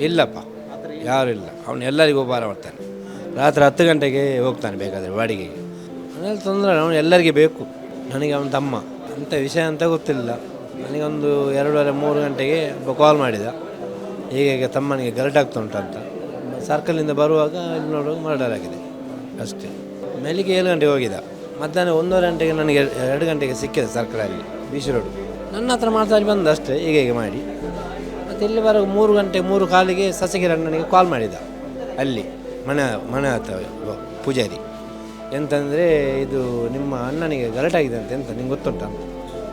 ಇಲ್ಲಪ್ಪ, ಯಾರು ಇಲ್ಲ. ಅವನು ಎಲ್ಲರಿಗೂ ಉಪಹಾರ ಮಾಡ್ತಾನೆ. ರಾತ್ರಿ ಹತ್ತು ಗಂಟೆಗೆ ಹೋಗ್ತಾನೆ ಬೇಕಾದರೆ ಬಾಡಿಗೆಗೆ ಮನೇಲಿ ತೊಂದರೆ ಅವನು ಎಲ್ಲರಿಗೆ ಬೇಕು. ನನಗೆ ಅವನ ತಮ್ಮ. ಅಂಥ ವಿಷಯ ಅಂತ ಗೊತ್ತಿಲ್ಲ. ನನಗೊಂದು ಎರಡೂವರೆ, ಮೂರು ಗಂಟೆಗೆ ಒಬ್ಬ ಕಾಲ್ ಮಾಡಿದ. ಹೀಗೆ ಈಗ ತಮ್ಮನಿಗೆ ಗರಟ್ ಆಗ್ತಾ ಉಂಟಂತ ಸರ್ಕಲಿಂದ ಬರುವಾಗ ಇಲ್ಲಿ ನೋಡುವಾಗ ಮರ್ಡರ್ ಆಗಿದೆ. ಅಷ್ಟೇ. ಬೆಳಿಗ್ಗೆ ಏಳು ಗಂಟೆಗೆ ಹೋಗಿದ್ದ. ಮಧ್ಯಾಹ್ನ ಒಂದೂವರೆ ಗಂಟೆಗೆ ನನಗೆ ಎರಡು ಗಂಟೆಗೆ ಸಿಕ್ಕಿದೆ ಸರ್ಕಲಲ್ಲಿ ಬೀಚ್ ರೋಡು ನನ್ನ ಹತ್ರ ಮಾತಾಡಿ ಬಂದ ಅಷ್ಟೇ. ಈಗ ಹೀಗೆ ಮಾಡಿ. ಮತ್ತು ಇಲ್ಲಿ ಬರೋ ಮೂರು ಗಂಟೆ, ಮೂರು ಕಾಲಿಗೆ ಸಸಿಗಿರಣ್ಣನಿಗೆ ಕಾಲ್ ಮಾಡಿದ. ಅಲ್ಲಿ, ಮನೆ ಮನೆ ಹತ್ರ ಪೂಜಾರಿ. ಎಂತಂದರೆ ಇದು ನಿಮ್ಮ ಅಣ್ಣನಿಗೆ ಗಲಾಟೆ ಅಂತ ಎಂತ ನಿಂಗೆ ಗೊತ್ತುಂಟ?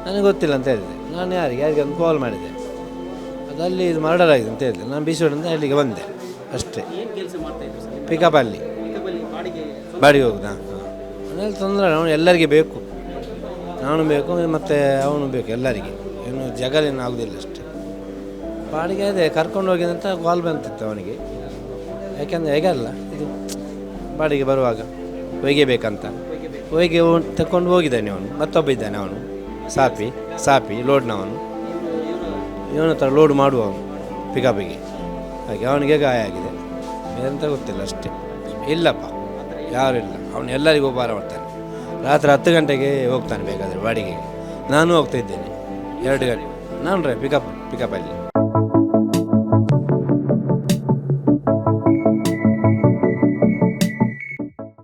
ನನಗೆ ಗೊತ್ತಿಲ್ಲ ಅಂತ ಹೇಳಿದೆ. ನಾನು ಯಾರಿಗೆ ಯಾರಿಗೆ ಒಂದು ಕಾಲ್ ಮಾಡಿದೆ. ಅದಲ್ಲಿ ಇದು ಮರ್ಡರ್ ಆಗಿದೆ ಅಂತ ಹೇಳಿದೆ. ನಾನು ಬೀಸೋಡಿಂದ ಅಲ್ಲಿಗೆ ಬಂದೆ. ಅಷ್ಟೇ. ಪಿಕಪ್ ಅಲ್ಲಿ. ಬಾಡಿಗೆ ಹೋಗುದಾ? ಮನೇಲಿ ತೊಂದರೆ ಅವನು ಎಲ್ಲರಿಗೆ ಬೇಕು. ನಾನು ಬೇಕು, ಮತ್ತು ಅವನು ಬೇಕು ಎಲ್ಲರಿಗೆ. ಏನು ಜಗಲೇನು ಆಗೋದಿಲ್ಲ ಅಷ್ಟೇ. ಬಾಡಿಗೆ ಅದೇ ಕರ್ಕೊಂಡು ಹೋಗಿದಂತ ಕಾಲ್ ಬಂತಿತ್ತು ಅವನಿಗೆ. ಯಾಕೆಂದರೆ ಹೇಗಲ್ಲ ಇದು ಬಾಡಿಗೆ ಬರುವಾಗ ಒಯ್ಯಬೇಕಂತ. ಒಯ್ಗೆ ತಕೊಂಡು ಹೋಗಿದ್ದಾನೆ ಅವನು, ಮತ್ತೊಬ್ಬ ಇದ್ದಾನೆ ಅವನು, ಸಾಪಿ ಸಾಪಿ ಲೋಡ್ನವನು ಇವನ ಹತ್ರ ಲೋಡ್ ಮಾಡುವವನು ಪಿಕಪಿಗೆ ಹಾಗೆ ಅವನಿಗೆ ಗಾಯ ಆಗಿದೆ. ಎಂತ ಗೊತ್ತಿಲ್ಲ ಅಷ್ಟೇ. ಇಲ್ಲಪ್ಪ, ಯಾರು ಇಲ್ಲ. ಅವನು ಎಲ್ಲರಿಗೂ ಉಪಹಾರ ಮಾಡ್ತಾನೆ. ರಾತ್ರಿ ಹತ್ತು ಗಂಟೆಗೆ ಹೋಗ್ತಾನೆ ಬೇಕಾದರೆ ಬಾಡಿಗೆಗೆ. ನಾನು ಹೋಗ್ತಾ ಇದ್ದೇನೆ. ಎರಡು ಗಂಟೆ. ನಾನು ರೇ ಪಿಕಪ್ ಪಿಕಪ್ಪಲ್ಲಿ